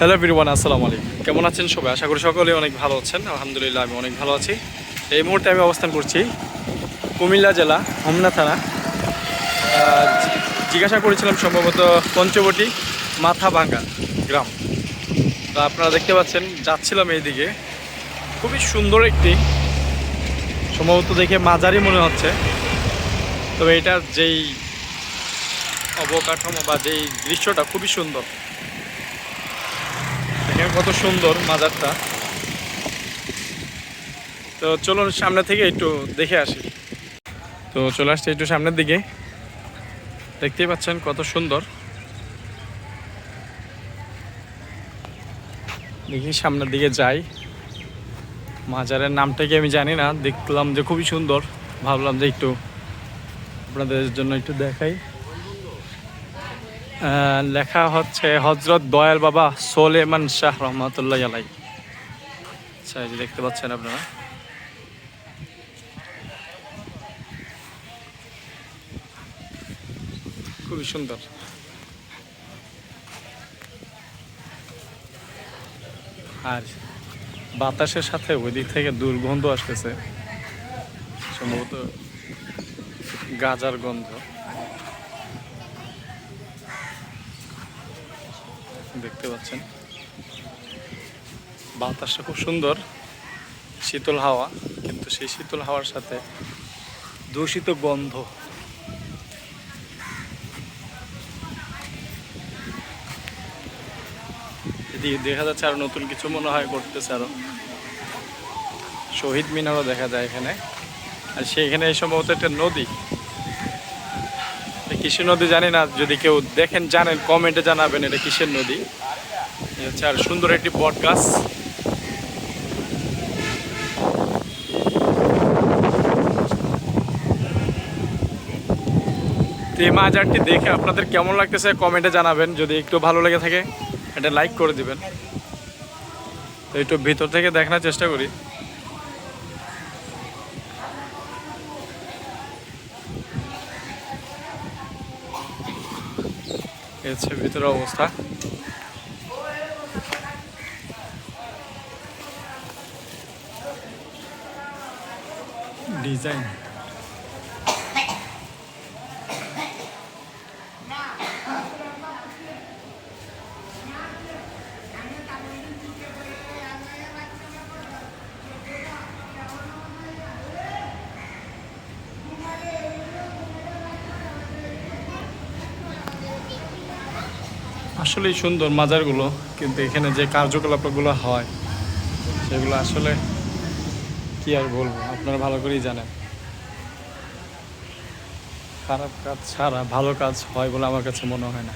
Hello বিরুবান আসসালামু আলাইকুম। কেমন আছেন সবাই? আশা করি সকলে অনেক ভালো আছেন। আলহামদুলিল্লাহ, আমি অনেক ভালো আছি। এই মুহূর্তে আমি অবস্থান করছি কুমিল্লা জেলা, হোমনা থানা। জিজ্ঞাসা করেছিলাম সম্ভবত পঞ্চবটি মাথা ভাঙ্গা গ্রাম। তো আপনারা দেখতে পাচ্ছেন, যাচ্ছিলাম এইদিকে। খুবই সুন্দর একটি, সম্ভবত দেখে মাঝারি মনে হচ্ছে। তবে এটার যেই অবকাঠামো বা যেই দৃশ্যটা খুবই সুন্দর। দেখেন কত সুন্দর মাজারটা। তো চলুন সামনে থেকে একটু দেখে আসি। তো চলে আসছে একটু সামনের দিকে। দেখতেই পাচ্ছেন কত সুন্দর। দেখি সামনের দিকে যাই। মাজারের নামটা কি আমি জানি না। দেখলাম যে খুবই সুন্দর। ভাবলাম যে একটু আপনাদের জন্য একটু দেখাই। লেখা হচ্ছে হজরত দয়াল বাবা সোলেমান শাহ রহমতুল্লাহ আলাই আচ্ছা দেখতে পাচ্ছেন আপনারা। খুবই সুন্দর। আর বাতাসের সাথে ওই দিক থেকে দুর্গন্ধ আসতেছে, সম্ভবত গাজার গন্ধ। দেখতে পাচ্ছেন। বাতাসটা খুব সুন্দর, শীতল হাওয়া, কিন্তু সেই শীতল হাওয়ার সাথে দূষিত গন্ধ। এদিকে দেখা যাচ্ছে আরও নতুন কিছু মনে হয় করতেছে আরও। শহীদ মিনারও দেখা যায় এখানে। আর সেইখানে এই সম্ভবত একটা নদী। কিসের নদী জানি না, যদি কেউ দেখেন, জানেন, কমেন্টে জানাবেন এটা কিসের নদী। হচ্ছে আর সুন্দর একটি বট গাছ। তো এই মাজারটি দেখে আপনাদের কেমন লাগতেছে কমেন্টে জানাবেন, যদি একটু ভালো লেগে থাকে, এটা লাইক করে দিবেন। তো একটু ভিতর থেকে দেখানোর চেষ্টা করি। হচ্ছে ভিতরে অবস্থা। ডিজাইন আসলেই সুন্দর মাজারগুলো, কিন্তু এখানে যে কার্যকলাপগুলো হয়, সেগুলো আসলে কি আর বলব, আপনারা ভালো করেই জানেন। খারাপ কাজ ছাড়া ভালো কাজ হয় বলে আমার কাছে মনে হয় না।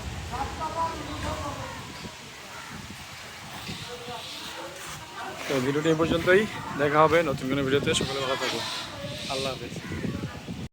তো ভিডিওটি এই পর্যন্তই, দেখা হবে নতুন কোনো ভিডিওতে, সকলে ভালো থাকব আল্লাহ হাফিজ।